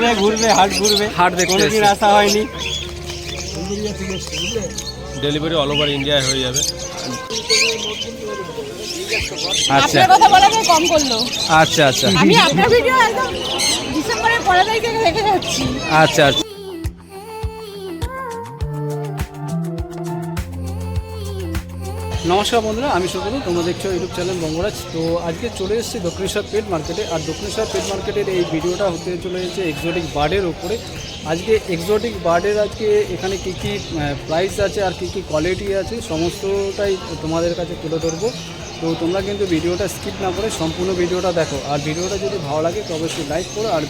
ঘুরবে ঘুরবে হাট ঘুরবে। হাট দেখতে কোনোদিন এসছে। আসা হয়নি। ডেলিভারি অল ওভার ইন্ডিয়ায় হয়ে যাবে। আচ্ছা। কথা কম করল। আচ্ছা আচ্ছা। আমি আপনার ভিডিও একদম ডিসেম্বরের পরে থেকে দেখে যাচ্ছি। আচ্ছা আচ্ছা। নমস্কার বন্ধুরা, আমি সুব্রত তোমরা দেখছ ইউটিউব চ্যানেল বঙ্গরাজ। তো আজকে চলে এসেছি দক্ষিণেশ্বর পেট মার্কেটে, আর দক্ষিণেশ্বর পেট মার্কেটের এই ভিডিওটা হতে চলে এসেছে এক্সোটিক বার্ডের ওপরে। আজকে এক্সোটিক বার্ডের আজকে এখানে কী কী প্রাইস আছে আর কী কী কোয়ালিটি আছে, সমস্তটাই তোমাদের কাছে তুলে ধরবো। তো তোমরা কিন্তু ভিডিওটা স্কিপ না করে সম্পূর্ণ ভিডিওটা দেখো। আর ভিডিওটা যদি ভালো লাগে তো অবশ্যই লাইক করো, আর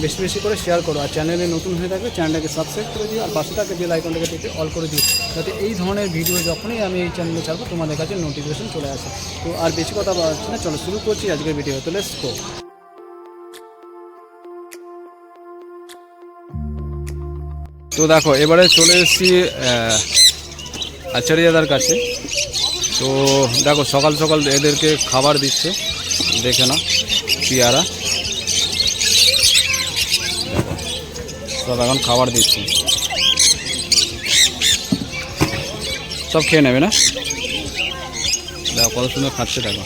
বেশি বেশি করে শেয়ার করো আর চ্যানেলে নতুন হয়ে থাকলে চ্যানেলটাকে সাবস্ক্রাইব করে দিও আর পাশে থাকে বেল আইকনটাকে টিপে অল করে দিও যাতে এই ধরনের ভিডিও যখনই আমি এই চ্যানেলে ছাড়বো তোমাদের কাছে নোটিফিকেশন চলে আসে। তো আর বেশি কথা বলাচ্ছি না, চলো শুরু করছি আজকের ভিডিও তো লেটস গো তো দেখো, এবারে চলে এসেছি আচার্যদার কাছে। তো দেখো, সকাল সকাল এদেরকে খাবার দিচ্ছে, দেখে নাও, পেয়ারা। সব এখন খাবার দিচ্ছি। সব খেয়ে নেবে না? দেখো কত সুন্দর খাচ্ছে দেখো।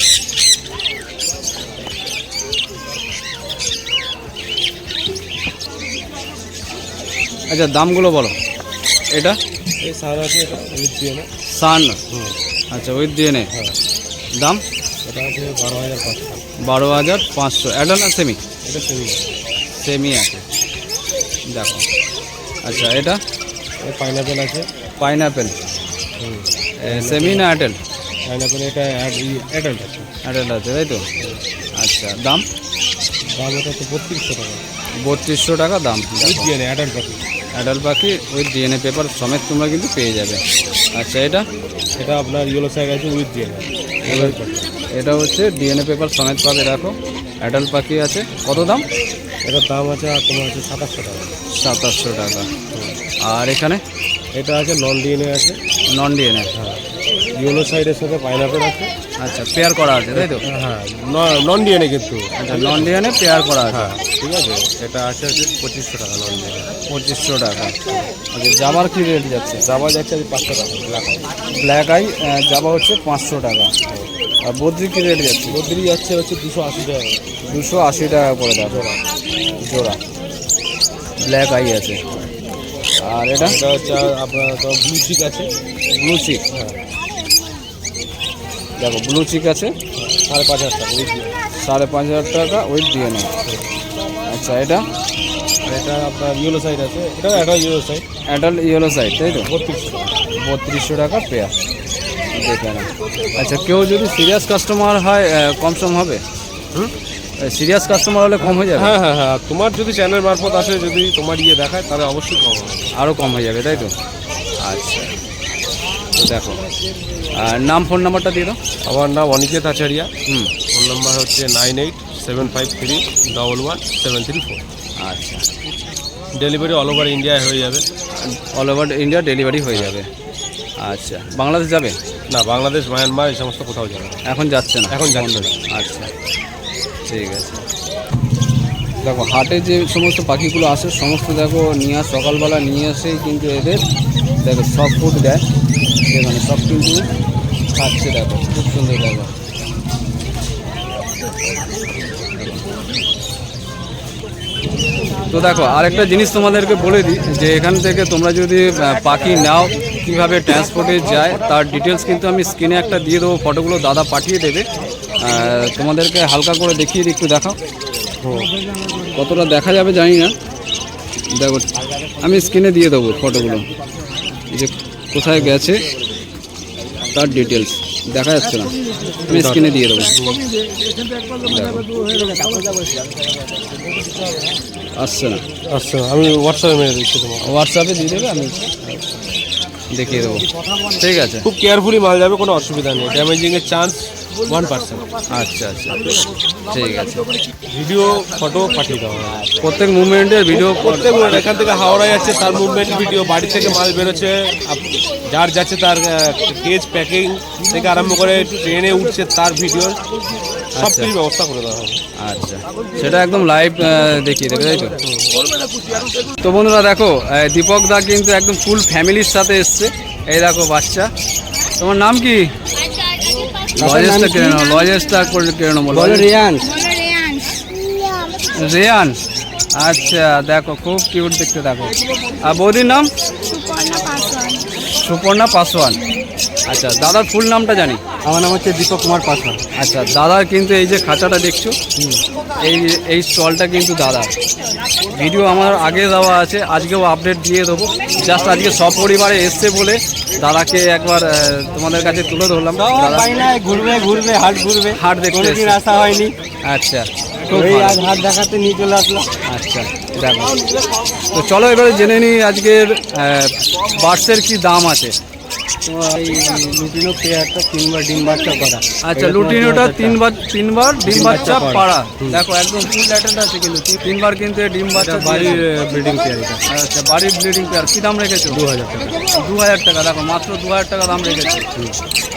আচ্ছা দামগুলো বলো। এটা? সান আচ্ছা উইথ দিয়ে না। ডিএনএ দাম? বারো হাজার পাঁচশো। বারো হাজার পাঁচশো। অ্যাডাল না সেমি? এটা সেমি। সেমি আছে। দেখো। আচ্ছা এটা? পাইনাপেল আছে। পাইনাপেল সেমি না অ্যাটেল পাইনাপেল এটা অ্যাডাল্ট আছে। অ্যাটেল আছে তাই তো? আচ্ছা দাম? দাম এটা হচ্ছে বত্রিশশো টাকা। বত্রিশশো টাকা দাম। না অ্যাডাল্ট পাখি। অ্যাডাল পাখি ওই ডিএনএ পেপার সমেত তোমরা কিন্তু পেয়ে যাবে। আচ্ছা এটা? এটা আপনার ইয়েলো সাইড আছে উইথ অ্যাডাল্ট পাখি। এটা হচ্ছে ডিএনএ পেপার সমেত পাবে দেখো। অ্যাডাল পাখি আছে। কত দাম? এটার দাম আছে আর তোমার হচ্ছে সাতাশশো টাকা। সাতাশশো টাকা। আর এখানে? এটা আছে নন ডিএনএ আছে। নন ডিএনএ হ্যাঁ। ইয়েলো সাইডের সাথে পাইনাপেল আছে। আচ্ছা পেয়ার করা আছে তাই তো? হ্যাঁ নন ডিএনএ কিন্তু। আচ্ছা নন ডিএনএ পেয়ার করা আছে। হ্যাঁ ঠিক আছে। এটা আছে হচ্ছে পঁচিশশো টাকা নন ডিএনএ পঁচিশশো টাকা। আচ্ছা জামার কী রেট যাচ্ছে? জামা যাচ্ছে আজ পাঁচশো টাকা ব্ল্যাক আই ব্ল্যাক আই জামা হচ্ছে পাঁচশো টাকা। আর বদ্রি কী রেট যাচ্ছে? বদ্রি যাচ্ছে হচ্ছে দুশো আশি টাকা। দুশো আশি টাকা করে দেখো জোড়া। ব্ল্যাক আই আছে। আর এটা? এটা হচ্ছে আপনার তো ব্লু চিক আছে। ব্লু চিক হ্যাঁ। দেখো ব্লু চিক আছে। সাড়ে পাঁচ হাজার টাকা উইথ সাড়ে পাঁচ হাজার টাকা উইথ ডিএনএ আচ্ছা এটা? এটা আপনার ইয়েলো সাইড আছে। এটা একটা yellow side adult yellow side তাই তো? বত্রিশশো বত্রিশশো টাকা পেয়ার দেখে না আচ্ছা কেউ যদি সিরিয়াস কাস্টমার হয় কম সম হবে? হুম? সিরিয়াস কাস্টমার হলে কম হয়ে যাবে? হ্যাঁ হ্যাঁ হ্যাঁ। তোমার যদি চ্যানেল মারফত আসে যদি তোমার ইয়ে দেখায় তাহলে অবশ্যই কম হবে। আরও কম হয়ে যাবে তাই তো? আচ্ছা। দেখো। আর নাম ফোন নাম্বারটা দিয়ে দাও। আমার নাম অনিকেত আচারিয়া। হুম। ফোন নাম্বার হচ্ছে nine eight seven five three double one seven three four. আচ্ছা। ডেলিভারি অল ওভার ইন্ডিয়ায় হয়ে যাবে। অল ওভার ইন্ডিয়া ডেলিভারি হয়ে যাবে। আচ্ছা। বাংলাদেশ যাবে? না বাংলাদেশ মায়ানমার এই সমস্ত কোথাও যাবে এখন যাচ্ছে না। এখন যাচ্ছে না। আচ্ছা। ঠিক আছে। দেখো, হাটে যে সমস্ত পাখিগুলো আসে, সমস্ত দেখো নিয়ে আস, সকালবেলা নিয়ে আসেই কিন্তু এদের, দেখো, সব ফুড দেয়। সেখানে সব কিন্তু খাচ্ছে দেখো, খুব সুন্দর দেখো। তো দেখো, আরেকটা জিনিস তোমাদেরকে বলে দিই, যে এখান থেকে তোমরা যদি পাখি নাও, কীভাবে ট্রান্সপোর্টে যায়, তার ডিটেলস কিন্তু আমি স্ক্রিনে একটা দিয়ে দেবো ফটোগুলো দাদা পাঠিয়ে দেবে। তোমাদেরকে হালকা করে দেখিয়ে দিই একটু দেখাও। কতটা দেখা যাবে জানি না। দেখো আমি স্ক্রিনে দিয়ে দেবো ফটোগুলো। যে কোথায় গেছে তার ডিটেলস দেখা যাচ্ছে না। আমি স্ক্রিনে দিয়ে দেবো। আসছে না। আচ্ছা আমি হোয়াটসঅ্যাপে মেরে দিচ্ছি তোমার হোয়াটসঅ্যাপে দিয়ে দেবে আমি দেখিয়ে দেবো। ঠিক আছে। খুব কেয়ারফুলি মাল যাবে কোনো অসুবিধা নেই। ড্যামেজিংয়ের চান্স ওয়ান পার্সেন্ট আচ্ছা আচ্ছা ঠিক আছে। ভিডিও ফটো পাঠিয়ে দেওয়া প্রত্যেক মুভমেন্টের ভিডিও প্রত্যেক এখান থেকে হাওড়া যাচ্ছে তার মুভমেন্ট ভিডিও বাড়ি থেকে মাল বেরোচ্ছে যার যাচ্ছে তার কেজ প্যাকিং থেকে আরম্ভ করে ট্রেনে উঠছে তার ভিডিও সব কিছু ব্যবস্থা করে দেওয়া হবে। আচ্ছা। সেটা একদম লাইভ দেখিয়ে দেবে তাই তো? তো বন্ধুরা দেখো দীপক দা কিন্তু একদম ফুল ফ্যামিলির সাথে এসছে। এই দেখো বাচ্চা। তোমার নাম কি? লজেসটা কেন? নাও লজেসটা করে কেড়ে নাও বলো রিয়ান রিয়ান। আচ্ছা দেখো খুব কিউট দেখতে দেখো। আর বৌদির নাম? সুপর্ণা পাসওয়ান। আচ্ছা দাদার ফুল নামটা জানি। আমার নাম হচ্ছে দীপক কুমার পাসওয়ান আচ্ছা দাদার কিন্তু এই যে খাঁচাটা দেখছ এই এই স্টলটা কিন্তু দাদার। ভিডিও আমার আগে দেওয়া আছে আজকেও আপডেট দিয়ে দেবো। জাস্ট আজকে সপরিবারে এসছে বলে দাদাকে একবার তোমাদের কাছে তুলে ধরলাম। ঘুরবে ঘুরবে হাট ঘুরবে। হাট দেখতে আসা হয়নি। আচ্ছা হাট দেখাতে নিয়ে চলে আসলো। আচ্ছা দেখো। তো চলো এবারে জেনে নিই আজকের বার্সের কি দাম আছে। লুটিনো পেয়ারটা তিনবার ডিম বাচ্চা করা। আচ্ছা লুটিনোটা তিনবার তিনবার ডিম বাচ্চা পাড়া। দেখো একদম ফুল অ্যাটেন্ড আছে কিন্তু। তিন- তিনবার কিন্তু এ ডিম বাচ্চা বাড়ির ব্রিডিং পেয়ার আচ্ছা বাড়ির পেয়ার। কি দাম রেখেছো? দু হাজার টাকা। দু হাজার টাকা দেখো মাত্র দু হাজার টাকা দাম রেখেছে।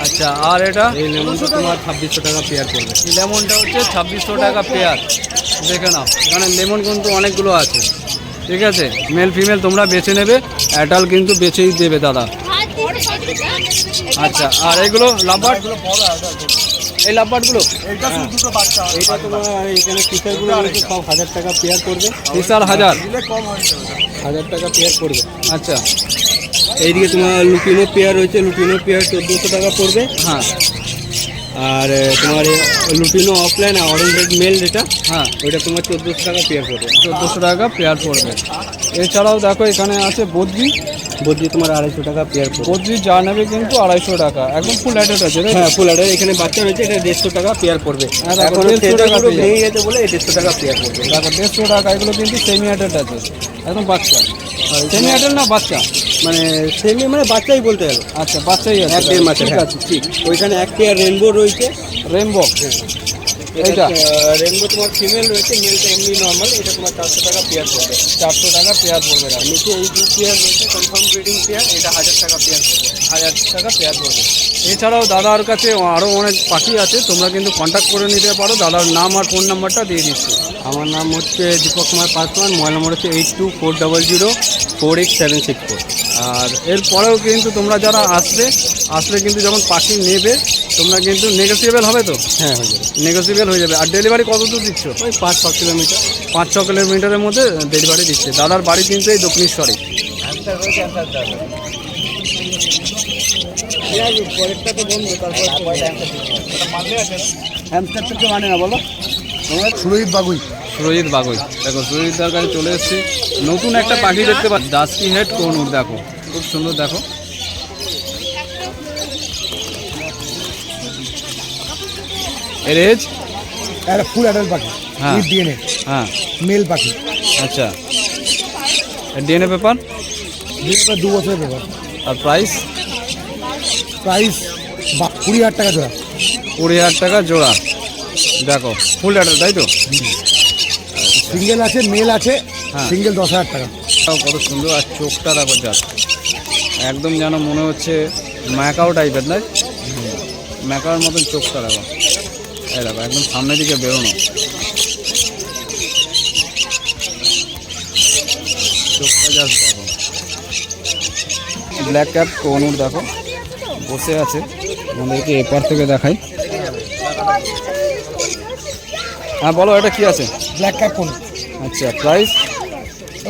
আচ্ছা আর এটা? এই লেমনটা তোমার ছাব্বিশশো টাকা পেয়ার পড়বে। লেমনটা হচ্ছে ছাব্বিশশো টাকা পেয়ার। দেখে নাও। এখানে লেমন কিন্তু অনেকগুলো আছে। ঠিক আছে? মেল ফিমেল তোমরা বেছে নেবে। অ্যাডাল কিন্তু বেছেই দেবে দাদা। আচ্ছা আর এগুলো লাভবার্ড এই লাভবার্ডগুলো এটা তোমার এখানে ফিচারগুলো সব হাজার টাকা পেয়ার পড়বে বিশাল হাজার। হাজার টাকা পেয়ার পড়বে আচ্ছা। এইদিকে তোমার লুটিনো পেয়ার রয়েছে লুটিনো পেয়ার চোদ্দোশো টাকা পড়বে। হ্যাঁ। আর তোমার লুটিনো অফলাইন আর অরেঞ্জ রেড মেল যেটা হ্যাঁ। ওইটা তোমার চোদ্দোশো টাকা পেয়ার পড়বে চোদ্দোশো টাকা পেয়ার পড়বে। এছাড়াও দেখো এখানে আছে বদ্রি। বদ্রি তোমার আড়াইশো টাকা পেয়ার পড়বে। বদ্রি যা নেবে কিন্তু আড়াইশো টাকা। একদম ফুল অ্যাডেড আছে হ্যাঁ ফুল অর্ডার এখানে বাচ্চা রয়েছে এটা দেড়শো টাকা পেয়ার পড়বে। হ্যাঁ, এখন 150 টাকা টাকা ভেঙে গেছে বলে এই দেড়শো টাকা পেয়ার পড়বে। দেখো দেড়শো টাকা এগুলো কিন্তু সেমি অ্যাডেড আছে একদম বাচ্চা। সেমি অ্যাডেড না বাচ্চা? মানে সেমি মানে বাচ্চাই বলতে গেল। আচ্ছা বাচ্চাই আছে এক দেড় মাসের ঠিক হ্যাঁ। আছে। ঠিক। ওইখানে এক পেয়ার রেনবো রয়েছে। রেনবো এইটা? রেনবো তোমার ফিমেল রয়েছে মেলটা এমনি নর্মাল এটা তোমার চারশো টাকা পেয়ার পড়বে। চারশো টাকা পেয়ার পড়বে দাদা নিচে এই দু পেয়ার রয়েছে কনফার্ম ব্রিডিং পেয়ার এটা হাজার টাকা পেয়ার পড়বে। হাজার টাকা পেয়ার পড়বে। এছাড়াও দাদার কাছে আরও অনেক পাখি আছে তোমরা কিন্তু কন্ট্যাক্ট করে নিতে পারো। দাদার নাম আর ফোন নাম্বারটা দিয়ে দিচ্ছি। আমার নাম হচ্ছে দীপক কুমার পাসওয়ান মোবাইল নম্বর হচ্ছে eight two four double zero four eight seven six four আর এরপরেও কিন্তু তোমরা যারা আসবে আসলে কিন্তু যখন পাখি নেবে তোমরা কিন্তু নেগোসিয়েবল হবে তো? হ্যাঁ হয়ে যাবে। নেগোসিয়েবল হয়ে যাবে। আর ডেলিভারি কত দূর দিচ্ছ? ওই পাঁচ ছ কিলোমিটার পাঁচ ছ কিলোমিটারের মধ্যে ডেলিভারি দিচ্ছে। দাদার বাড়ি কিন্তু এই দক্ষিণেশ্বরে। মানে না বলো সুরজিৎ বাগুই। সুরজিৎ বাগই। দেখো সুরজিৎ দার কাছে চলে এসেছি। নতুন একটা পাখি দেখতে পাচ্ছি। দাসকি হেড কোনুর দেখো খুব সুন্দর দেখো। এর এজ একটা ফুল অ্যাডাল্ট পাখি হ্যাঁ। ডিএনএ হ্যাঁ। মেল পাখি। আচ্ছা। ডিএনএ পেপার ডিএনএ দু বছরের ব্যাপার আর প্রাইস প্রাইস কুড়ি হাজার টাকা জোড়া। কুড়ি হাজার টাকা জোড়া। দেখো ফুল অ্যাডাল তাই তো? সিঙ্গেল আছে মেল আছে হ্যাঁ। সিঙ্গেল দশ হাজার টাকা। কত সুন্দর আর চোখটা দেখো জাস্ট একদম যেন মনে হচ্ছে ম্যাকাও টাইপের নয় ম্যাকাওর মতন চোখটা দেখো। এই দেখো একদম সামনের দিকে বেরোনো। চোখটা জাস্ট দেখো ব্ল্যাক ক্যাপ কোনুর দেখো বসে আছে। আমাদেরকে এপার থেকে দেখাই। হ্যাঁ বলো এটা কি আছে? ব্ল্যাক ক্যাপ কোন আচ্ছা প্রাইস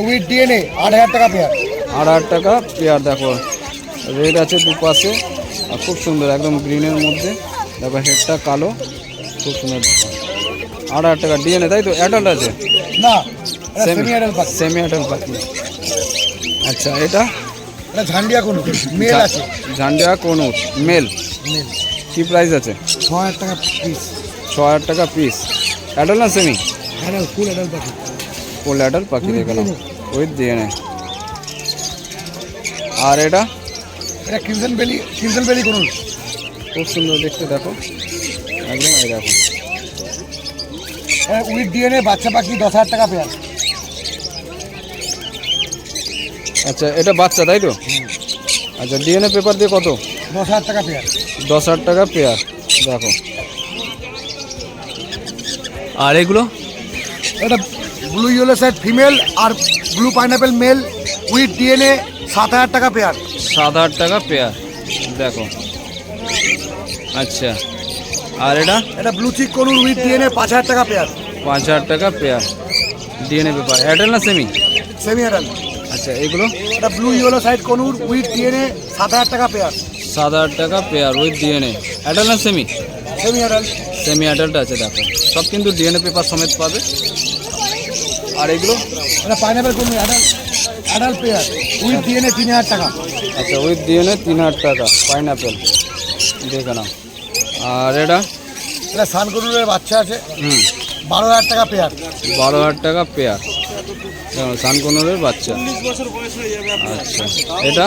উইথ ডিএনএ আট হাজার টাকা পেয়ার আট হাজার টাকা পেয়ার দেখো। রেড আছে দুপাশে আর খুব সুন্দর একদম গ্রিনের মধ্যে। দেখো হেডটা কালো। খুব সুন্দর আট হাজার টাকা ডিএনএ তাই তো? অ্যাডাল্ট আছে? না সেমি অ্যাডাল্ট পাখি। সেমি অ্যাডাল্ট পাখি। আচ্ছা এটা? এটা ঝান্ডিয়া কোন মেল আছে। Jandaya conure male. মেল। কি প্রাইস আছে? ছ হাজার টাকা পিস ছ হাজার টাকা পিস অ্যাডাল্ট না সেমি অ্যাডাল্ট ফুল অ্যাডাল্ট পাখি। ফুল অ্যাডাল্ট পাখি With দেখে নাও। DNA উইথ ডিএনএ আর এটা? এটা ক্রিমসন বেলি ক্রিমসন বেলি কোন খুব সুন্দর দেখতে দেখো। একদম এই দেখো। উইথ ডিএনএ বাচ্চা পাখি দশ হাজার টাকা পেয়ার। আচ্ছা এটা বাচ্চা তাই তো? আচ্ছা ডিএনএ পেপার দিয়ে কত? দশ হাজার টাকা পেয়ার। দশ হাজার টাকা পেয়ার দেখো। আর এগুলো? এটা blue yellow side female R blue pineapple male with DNA সাত হাজার টাকা পেয়ার। সাত হাজার টাকা পেয়ার দেখো। আচ্ছা। আর এটা? এটা ব্লু চিক করুন উইথ ডিএনএ পাঁচ হাজার টাকা পেয়ার পাঁচ হাজার টাকা পেয়ার ডিএনএ পেপার এয়ারটেল না সেমি সেমি অ্যাডাল আচ্ছা এগুলো? এটা blue yellow side conure with DNA সাত হাজার টাকা পেয়ার সাত হাজার টাকা পেয়ার উইথ ডিএনএ অ্যাডাল না semi semi adult semi adult আছে দেখো। সব কিন্তু ডিএনএ পেপার সমেত পাবে। আর এগুলো? এটা pineapple conure adult adult pair with DNA তিন হাজার টাকা। আচ্ছা উইথ ডিএনএ তিন হাজার টাকা। পাইনাপেল দেখে নাও। আর এটা? এটা সান কনুরের বাচ্চা আছে। হুম। বারো হাজার টাকা পেয়ার। বারো হাজার টাকা পেয়ার। সানকনুরের বাচ্চা। আচ্ছা। এটা?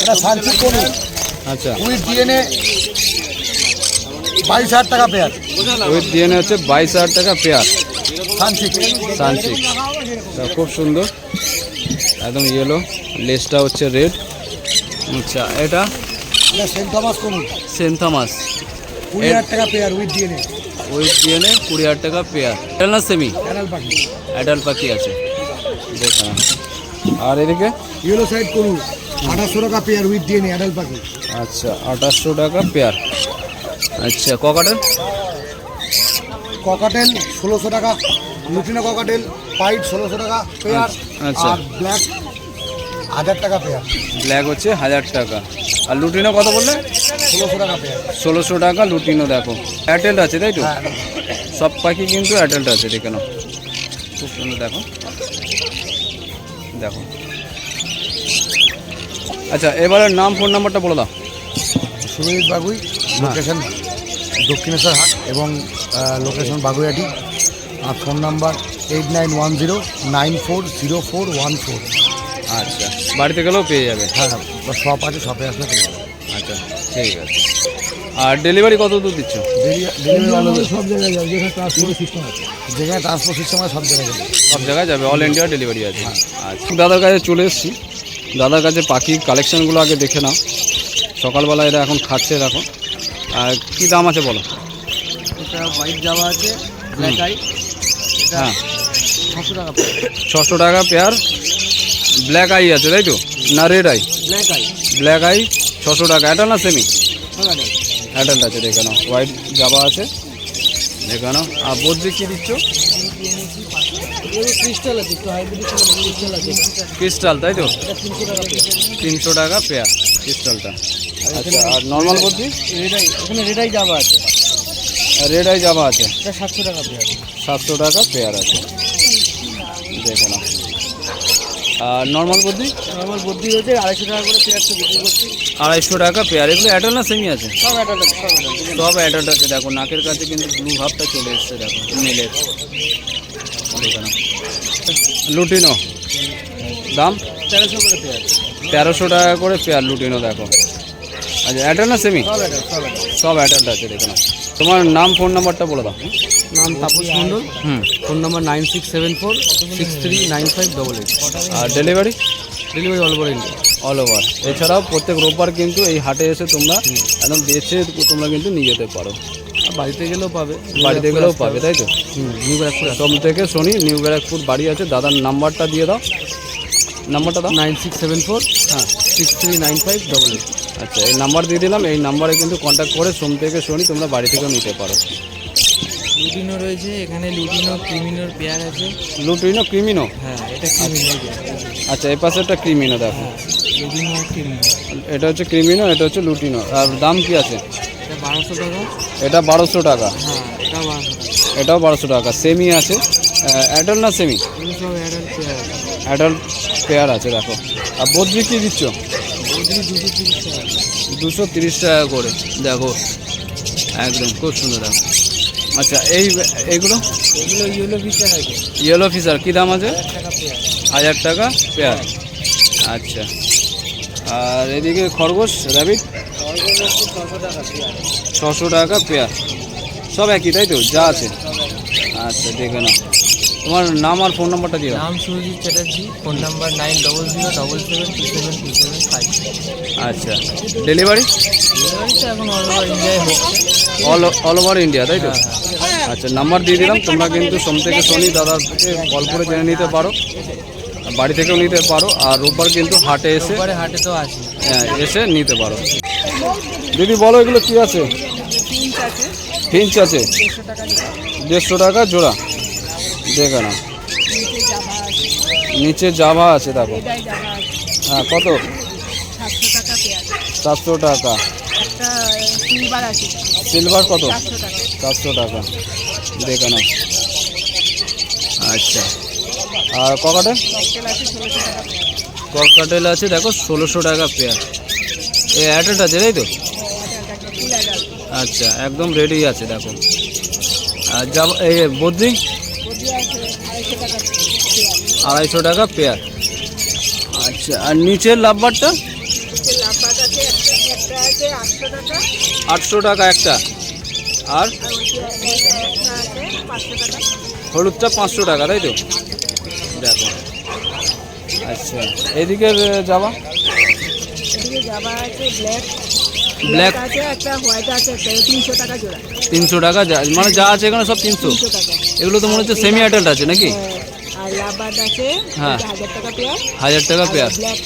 এটা সানচিক কনুর আচ্ছা। উইথ ডিএনএ বাইশ হাজার টাকা পেয়ার। উইথ ডিএনএ হচ্ছে বাইশ হাজার টাকা পেয়ার। সানচিক। সানচিক। তা খুব সুন্দর। একদম ইয়েলো লেসটা হচ্ছে রেড আচ্ছা এটা? এটা সেন্ট থমাস কনুর সেন্থামাস কুড়ি হাজার টাকা pair with DNA with DNA কুড়ি হাজার টাকা পেয়ার। এটা না সেমি? অ্যাডাল পাখি। অ্যাডাল্ট পাখি আছে। দেখুন আর এদিকে? ইয়েলো সাইড কনুর আঠাশশো টাকা পেয়ার উইথ ডিএনএ অ্যাডাল পাখি। আচ্ছা আঠাশশো টাকা পেয়ার। আচ্ছা ককাটের ককাটেল ষোলোশো টাকা লুটিনো ককাটেল পাইট ষোলোশো টাকা পেয়ার আচ্ছা। ব্ল্যাক হাজার টাকা পেয়ার। ব্ল্যাক হচ্ছে হাজার টাকা। আর লুটিনো কত বললে? ষোলোশো টাকা ষোলোশো টাকা লুটিনো দেখো। অ্যাটেলড আছে তাই তো? হ্যাঁ। সব পাখি কিন্তু অ্যাডাল্ট আছে দেখে নাও খুব সুন্দর দেখো। দেখো। আচ্ছা এবারে নাম ফোন নাম্বারটা বলে দাও। সুরজিৎ বাগুই লোকেশন দক্ষিণেশ্বর হাট এবং লোকেশন বাগুইয়াটি। আর phone number eight nine one zero nine four zero four one four আচ্ছা বাড়িতে গেলেও পেয়ে যাবে? হ্যাঁ শপ আছে শপে আসলে পেয়ে যাবে। আচ্ছা ঠিক আছে। আর ডেলিভারি কত দূর দিচ্ছ? ডেলিভারি সব জায়গায় যাবে যেখানে ট্রান্সপোর্ট সিস্টেম আছে। যেখানে ট্রান্সপোর্ট সিস্টেম আছে সব জায়গায় যাবে। সব জায়গায় যাবে অল ইন্ডিয়া ডেলিভারি আছে। আচ্ছা। দাদার কাছে চলে এসেছি। দাদার কাছে পাখির কালেকশনগুলো আগে দেখে নাও। সকালবেলা এরা এখন খাচ্ছে দেখো। আর কী দাম আছে বলো? এটা হোয়াইট জামা আছে ব্ল্যাক আই হ্যাঁ। ছশো টাকা ছশো টাকা পেয়ার ব্ল্যাক আই আছে তাই তো? না red eye black eye black eye ছশো টাকা। এটা না সেমি অ্যাডাল্ট আছে। দেখে নাও। হোয়াইট জাবা আছে। দেখে নাও। আর বদ্রি কী দিচ্ছ? ক্রিস্টাল তাই তো? তিনশো টাকা পেয়ার ক্রিস্টালটা আচ্ছা আর নর্মাল বদ্রি ওখানে রেডাই জামা আছে। রেড আই জাবা আছে। সাতশো টাকা পেয়ার সাতশো টাকা পেয়ার আছে। দেখে নাও। আর নর্মাল বদ্রি? আমার বুদ্ধি রয়েছে আড়াইশো টাকা করে পেয়ারটা বিক্রি করছি। আড়াইশো টাকা পেয়ার এগুলো অ্যাডাল না সেমি আছে? সব অ্যাডাল্ট আছে সব অ্যাডাল্ট আছে। দেখো নাকের কাছে কিন্তু ব্লু ভাবটা চলে এসছে দেখো নীলের লুটিনো। দাম? তেরোশো করে পেয়ার তেরোশো টাকা করে পেয়ার লুটিনো দেখো। আচ্ছা অ্যাডাল্ট না সেমি সব অ্যাডাল্ট আছে দেখে তোমার নাম ফোন নাম্বারটা বলে দাও। নাম Tapas Mondal. Phone number nine six seven four six three nine five double eight. আর delivery? Delivery all over India. All over. এছাড়াও প্রত্যেক রোববার কিন্তু এই হাটে এসে তোমরা একদম বেছে তোমরা কিন্তু নিয়ে যেতে পারো। বাড়িতে গেলেও পাবে। বাড়িতে গেলেও পাবে তাই তো? নিউ ব্যারাকপুর সোম থেকে শনি নিউ ব্যারাকপুর বাড়ি আছে। দাদার নাম্বারটা দিয়ে দাও। নাম্বারটা দাও। নাইন সিক্স সেভেন ফোর হ্যাঁ। Six three nine five double eight. আচ্ছা এই নাম্বার দিয়ে দিলাম। এই নাম্বারে কিন্তু কন্ট্যাক্ট করে সোম থেকে শনি তোমরা বাড়ি থেকেও নিতে পারো। লুটিনো রয়েছে এখানে লুটিনো ক্রিমিনোর পেয়ার আছে। Lutino creamino? হ্যাঁ এটা ক্রিমিনো আচ্ছা এই পাশে একটা ক্রিমিনো দেখো। Lutino creamino. এটা হচ্ছে ক্রিমিনো এটা হচ্ছে লুটিনো। আর দাম কি আছে? এটা বারোশো টাকা। এটা বারোশো টাকা। হ্যাঁ এটা বারোশো টাকা। এটাও বারোশো টাকা। সেমি আছে। অ্যাডাল্ট না সেমি? অ্যাডাল্ট পেয়ার আছে দেখো। আর বদ্রি কি দিচ্ছ? ওদের দুশো তিরিশ টাকা। দুশো তিরিশ টাকা করে। দেখো একদম খুব সুন্দর দেখো। আচ্ছা এই এইগুলো এগুলো ইয়েলো ফিচার আছে ইয়েলো ফিশার কী দাম আছে? হাজার টাকা পেয়ার। আচ্ছা। আর এদিকে খরগোশ র্যাবিট ছশো টাকা পেয়ার। সব একই তাই তো? যা আছে। আচ্ছা দেখে না তোমার নাম আর ফোন নাম্বারটা দিয়ে দাও। নাম Surajit Chatterjee phone number nine double zero double seven two seven two seven five আচ্ছা। ডেলিভারি ডেলিভারি তো এখন অল ওভার ইন্ডিয়ায় হচ্ছে অল অল ওভার ইন্ডিয়া তাই তো? আচ্ছা নাম্বার দিয়ে দিলাম তোমরা কিন্তু সোম থেকে শনি দাদার থেকে কল করে জেনে নিতে পারো। বাড়ি থেকেও নিতে পারো আর রোববার কিন্তু হাটে এসে হাটে তো আছে। হ্যাঁ, এসে নিতে পারো। দিদি বলো এগুলো কী আছে? ফিঞ্চ আছে। দেড়শো টাকা জোড়া। দেখে না নিচে জাভা আছে দেখো। হ্যাঁ কত? চারশো টাকা সিলভার কত? চারশো টাকা। টাকা। আচ্ছা। আর ককাটেল ককটেল আছে দেখো ষোলোশো টাকা পেয়ার এই অ্যাডাল্ট আছে তাই তো? আচ্ছা একদম রেডি আছে দেখো। আর যাব এই বদ্রি আড়াইশো টাকা পেয়ার। আচ্ছা আর নিচের লাভবারটা? আটশো টাকা একটা। আর? হলুদটা পাঁচশো টাকা তাই তো? দেখো। আচ্ছা যাবা? এদিকে জাবা ব্ল্যাক ব্ল্যাক আছে একটা হোয়াইট আছে তিনশো টাকা জোড়া। তিনশো টাকা যা- মানে যা আছে এখানে সব তিনশো। তিনশো টাকা। এগুলো তো মনে হচ্ছে সেমি অ্যাডাল্ট আছে নাকি? হ্যাঁ, আর লাভবাদ আছে হ্যাঁ। হাজার টাকা পেয়ার। হাজার টাকা পেয়ার। ব্ল্যাক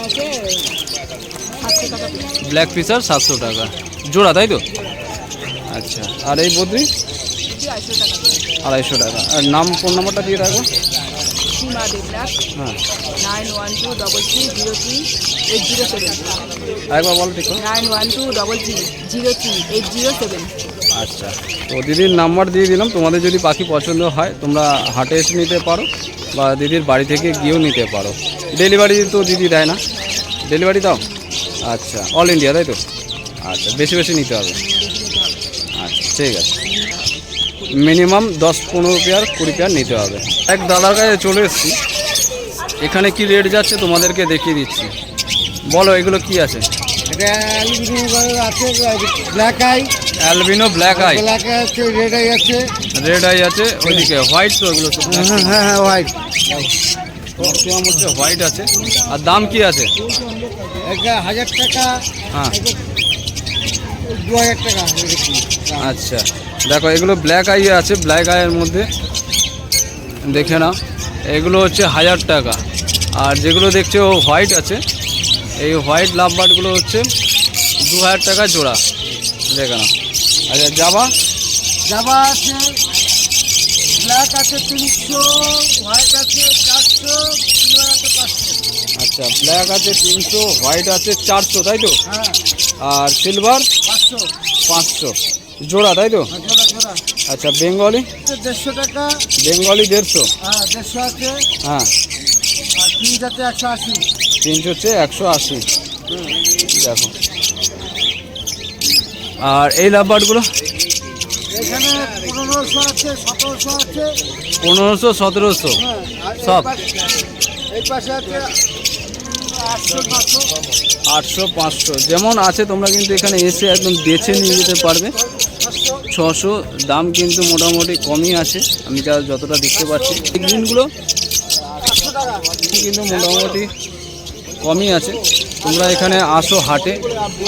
আছে সাতশো টাকা ব্ল্যাক পিসার সাতশো টাকা। জোড়া তাই তো? আচ্ছা আর এই বদ্রি? আড়াইশো টাকা। আর নাম ফোন নাম্বারটা দিয়ে রাখো। সীমা দেবনাথ হ্যাঁ। Nine one two double three zero three eight zero seven একবার বলো ঠিক nine one two double three zero three eight zero seven আচ্ছা। তো দিদির নাম্বার দিয়ে দিলাম, তোমাদের যদি পাখি পছন্দ হয়, তোমরা হাটে এসে নিতে পারো বা দিদির বাড়ি থেকে গিয়েও নিতে পারো। ডেলিভারি তো দিদি দেয় না। ডেলিভারি দাও। আচ্ছা অল ইন্ডিয়া তাই তো? আচ্ছা বেশি বেশি নিতে হবে। আচ্ছা ঠিক আছে। মিনিমাম দশ পনেরো পেয়ার কুড়ি পেয়ার নিতে হবে। এক দাদার কাছে চলে এসেছি। এখানে কি রেট যাচ্ছে তোমাদেরকে দেখিয়ে দিচ্ছি। বলো, এগুলো কি আছে? আছে black eye albino black eye black eye আছে রেড আই আছে। রেড আই আছে ওইদিকে হোয়াইট তো ওগুলো সব হ্যাঁ হ্যাঁ হ্যাঁ হোয়াইট ম্যাক্সিমাম হচ্ছে হোয়াইট আছে। আর দাম কি আছে? এটা হাজার টাকা। হ্যাঁ। দু হাজার টাকা আচ্ছা দেখো এগুলো ব্ল্যাক আই আছে ব্ল্যাক আইয়ের মধ্যে। দেখে নাও এগুলো হচ্ছে হাজার টাকা। আর যেগুলো দেখছ হোয়াইট আছে। এই হোয়াইট লাভ বার্ডগুলো হচ্ছে দু হাজার টাকা জোড়া। দেখে নাও। আচ্ছা যাবা জামা আছে ব্ল্যাক আছে তিনশো হোয়াইট আছে চারশো আছে পাঁচশো। আচ্ছা ব্ল্যাক আছে তিনশো হোয়াইট আছে চারশো তাই তো? হ্যাঁ। আর সিলভার পাঁচশো। পাঁচশো। জোড়া তাই তো? জোড়া আচ্ছা বেঙ্গলি দেড়শো টাকা। বেঙ্গলি দেড়শো। হ্যাঁ দেড়শো আছে। হ্যাঁ। আর তিন একশো আশি। তিনশো হচ্ছে একশো আশি। দেখো। আর এই লাভবার্ডগুলো এখানে পনেরোশো সতেরোশো হ্যাঁ সব। আটশো পাঁচশো। যেমন আছে তোমরা কিন্তু এখানে এসে একদম বেছে নিয়ে যেতে পারবে। ছশো দাম কিন্তু মোটামুটি কমই আছে। আমি যা যতটা দেখতে পাচ্ছি এই দিনগুলো কিন্তু মোটামুটি কমই আছে। তোমরা এখানে আসো হাটে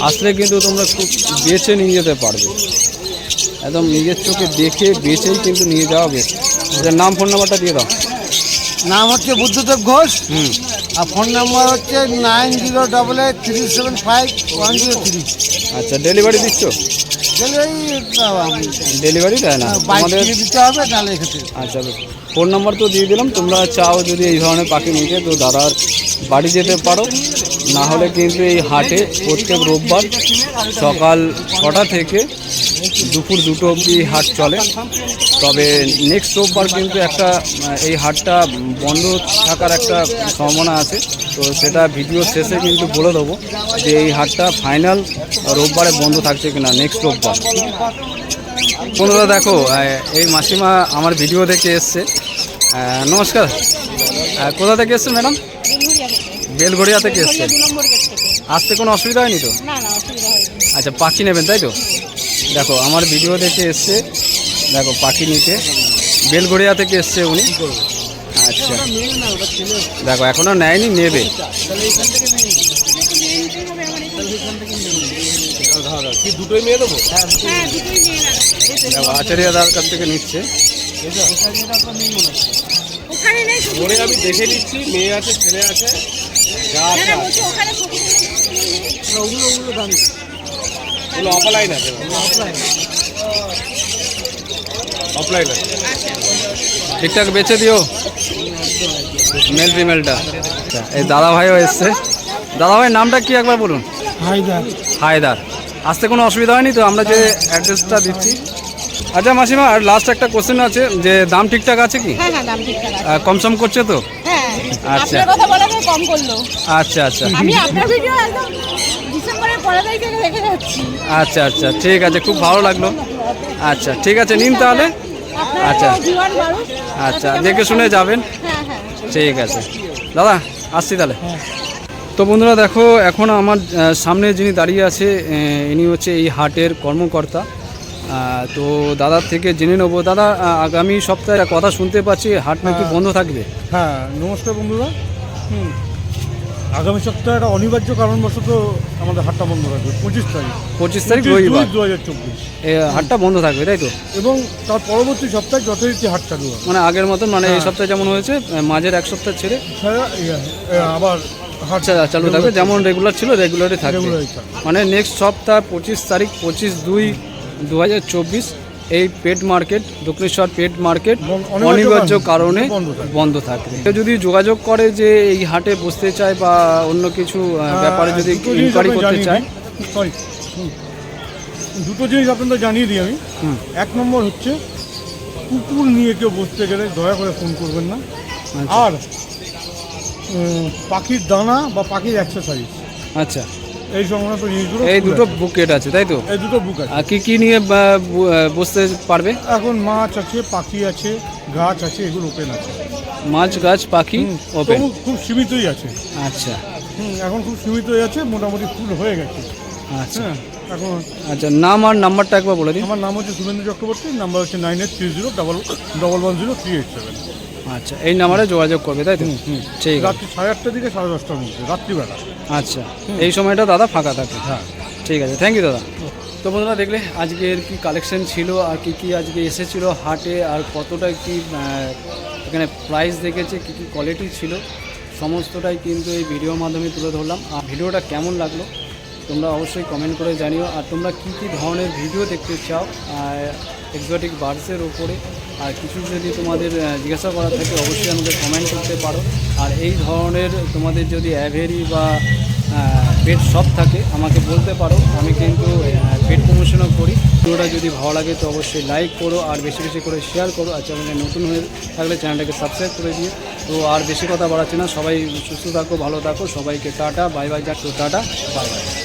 আসলে কিন্তু তোমরা খুব বেছে নিয়ে যেতে পারবে। একদম নিজের চোখে দেখে বেছেই কিন্তু নিয়ে যাওয়া বেশ। এটার নাম ফোন নাম্বারটা দিয়ে দাও। নাম হচ্ছে বুদ্ধদেব ঘোষ। হুম। আর ফোন নাম্বার হচ্ছে nine zero double eight three seven five one zero three. আচ্ছা ডেলিভারি দিচ্ছ? ডেলিভারি দেয় না। দিতে হবে তাহলে আচ্ছা ফোন নাম্বার তো দিয়ে দিলাম তোমরা চাও যদি এই ধরনের পাখি নিতে তো দাদার বাড়ি যেতে পারো। না হলে কিন্তু এই হাটে প্রত্যেক রোববার সকাল ছটা থেকে দুপুর দুটো অবধি হাট চলে। তবে নেক্সট রোববার কিন্তু একটা, এই হাটটা বন্ধ থাকার একটা সম্ভাবনা আছে। তো সেটা ভিডিও শেষে কিন্তু বলে দেবো যে এই হাটটা ফাইনাল রোববারে বন্ধ থাকছে কিনা নেক্সট রোববার। বন্ধুরা দেখো এই মাসিমা আমার ভিডিও দেখে এসছে। নমস্কার। কোথা থেকে এসছে ম্যাডাম? বেলঘড়িয়া থেকে এসছে দু নম্বর গেট থেকে। আসতে কোনো অসুবিধা হয়নি তো? না না অসুবিধা হয়নি। আচ্ছা পাখি নেবেন তাই তো? দেখো আমার ভিডিও দেখে এসছে দেখো পাখি নিতে। বেলগড়িয়া থেকে এসছে উনি। আচ্ছা। দেখো এখনও নেয়নি নেবে। কি দুটোই মেয়ে দেবো হ্যাঁ দুটোই মেয়ে না দেখো আচার্যদার কাছ থেকে নিচ্ছে। ওরে আমি দেখে নিচ্ছি মেয়ে আছে ছেলে আছে যা ওগুলো অফলাইন আছে। অফলাইন আছে। ঠিকঠাক বেচে দিও। মেল ফিমেলটা। আচ্ছা এই দাদা ভাইও এসছে। দাদা ভাইয়ের নামটা কি একবার বলুন? হাইদার হায়দার। আসতে কোনো অসুবিধা হয়নি তো? আমরা যে অ্যাড্রেসটা দিচ্ছি। আচ্ছা মাসিমা আর লাস্ট একটা কোশ্চেন আছে যে দাম ঠিকঠাক আছে কি? হ্যাঁ হ্যাঁ দাম ঠিকঠাক আছে। আহ, কমসম করছে তো? হ্যাঁ আচ্ছা। আপনার কথা বলাতে কম করল। আচ্ছা আচ্ছা। আমি আপনার ভিডিও একদম ডিসেম্বরের পরের থেকে দেখে যাচ্ছি। আচ্ছা আচ্ছা ঠিক আছে খুব ভালো লাগল। আচ্ছা ঠিক আছে নিন তাহলে। আচ্ছা। আচ্ছা দেখে শুনে যাবেন। ঠিক আছে। দাদা আসছি তাহলে। তো বন্ধুরা দেখো এখন আমার সামনে যিনি দাঁড়িয়ে আছে ইনি হচ্ছে এই হাটের কর্মকর্তা। তো দাদার থেকে জেনে নেব। দাদা আগামী সপ্তাহে কথা শুনতে পাচ্ছি হাট নাকি বন্ধ থাকবে? হ্যাঁ নমস্কার বন্ধুরা। হুম আগামী সপ্তাহে একটা অনিবার্য কারণবশত আমাদের হাটটা বন্ধ থাকবে পঁচিশ তারিখ। পঁচিশ তারিখ রবিবার। দু হাজার চব্বিশ। হাটটা বন্ধ থাকবে তাই তো? এবং তার পরবর্তী সপ্তাহে যথারীতি হাট চালু হবে। মানে আগের মতন মানে এই হ্যাঁ। সপ্তাহে যেমন হয়েছে মাঝের এক সপ্তাহ ছেড়ে এ, আবার হাট আচ্ছা চালু থাকবে। যেমন রেগুলার ছিল রেগুলারই থাকবে। মানে নেক্সট সপ্তাহ পঁচিশ তারিখ পঁচিশ দুই দু হাজার চব্বিশ এই pet market Dakshineswar pet market অনিবার্য কারণে বন্ধ থাকবে। যদি যোগাযোগ করে যে এই হাটে বসতে চায় বা অন্য কিছু ব্যাপারে যদি দুটো জিনিস ইনকোয়ারি করতে চায়। দুটো জিনিস আপনাদের জানিয়ে দিই আমি। এক নম্বর হচ্ছে কুকুর নিয়ে কেউ বসতে গেলে দয়া করে ফোন করবেন না আচ্ছা। আর পাখির দানা বা পাখির অ্যাক্সেসারিজ আচ্ছা এই সংক্রান্ত জিনিসগুলো এই দুটো। বুকেট আছে তাই তো? এই দুটো বুক আছে আর কি কি নিয়ে বসতে পারবে? এখন মাছ আছে পাখি আছে গাছ আছে এগুলো ওপেন আছে। মাছ গাছ পাখি ওপেন খুব সীমিতই আছে। আচ্ছা। এখন খুব সীমিতই আছে মোটামুটি ফুল হয়ে গেছে। আচ্ছা। হ্যাঁ এখন আচ্ছা নাম আর নাম্বারটা একবার বলে দিন। আমার নাম হচ্ছে শুভেন্দু চক্রবর্তী নাম্বার হচ্ছে nine eight three zero double double one zero three eight seven আচ্ছা এই নাম্বারে যোগাযোগ করবে তাই তো? ঠিক রাত্রি সাড়ে আটটার দিকে সাড়ে দশটার মধ্যে রাত্রিবেলা। আচ্ছা এই সময়টা দাদা ফাঁকা থাকে। হ্যাঁ। ঠিক আছে থ্যাংক ইউ দাদা। তো বন্ধুরা দেখলে আজকের কি কালেকশন ছিল আর কি কি আজকে এসেছিল হাটে আর কতটা কি এখানে প্রাইস দেখেছে কি কি কোয়ালিটি ছিল সমস্তটাই কিন্তু এই ভিডিওর মাধ্যমে তুলে ধরলাম। আর ভিডিওটা কেমন লাগল তোমরা অবশ্যই কমেন্ট করে জানিও। আর তোমরা কি কি ধরনের ভিডিও দেখতে চাও এক্সোটিক বার্ডসের ওপরে আর কিছু যদি তোমাদের জিজ্ঞাসা করার থাকে, অবশ্যই আমাকে কমেন্ট করতে পারো। আর এই ধরনের তোমাদের যদি অ্যাভেরি বা পেট শপ থাকে, আমাকে বলতে পারো। আমি কিন্তু পেট প্রমোশনও করি। ভিডিওটা যদি ভালো লাগে তো অবশ্যই লাইক করো, আর বেশি বেশি করে শেয়ার করো। আর চ্যানেলে নতুন হয়ে থাকলে চ্যানেলটাকে সাবস্ক্রাইব করে দিও। তো আর বেশি কথা বাড়াচ্ছি না। সবাই সুস্থ থাকো, ভালো থাকো। সবাইকে টাটা বাই বাই তো টাটা বাই বাই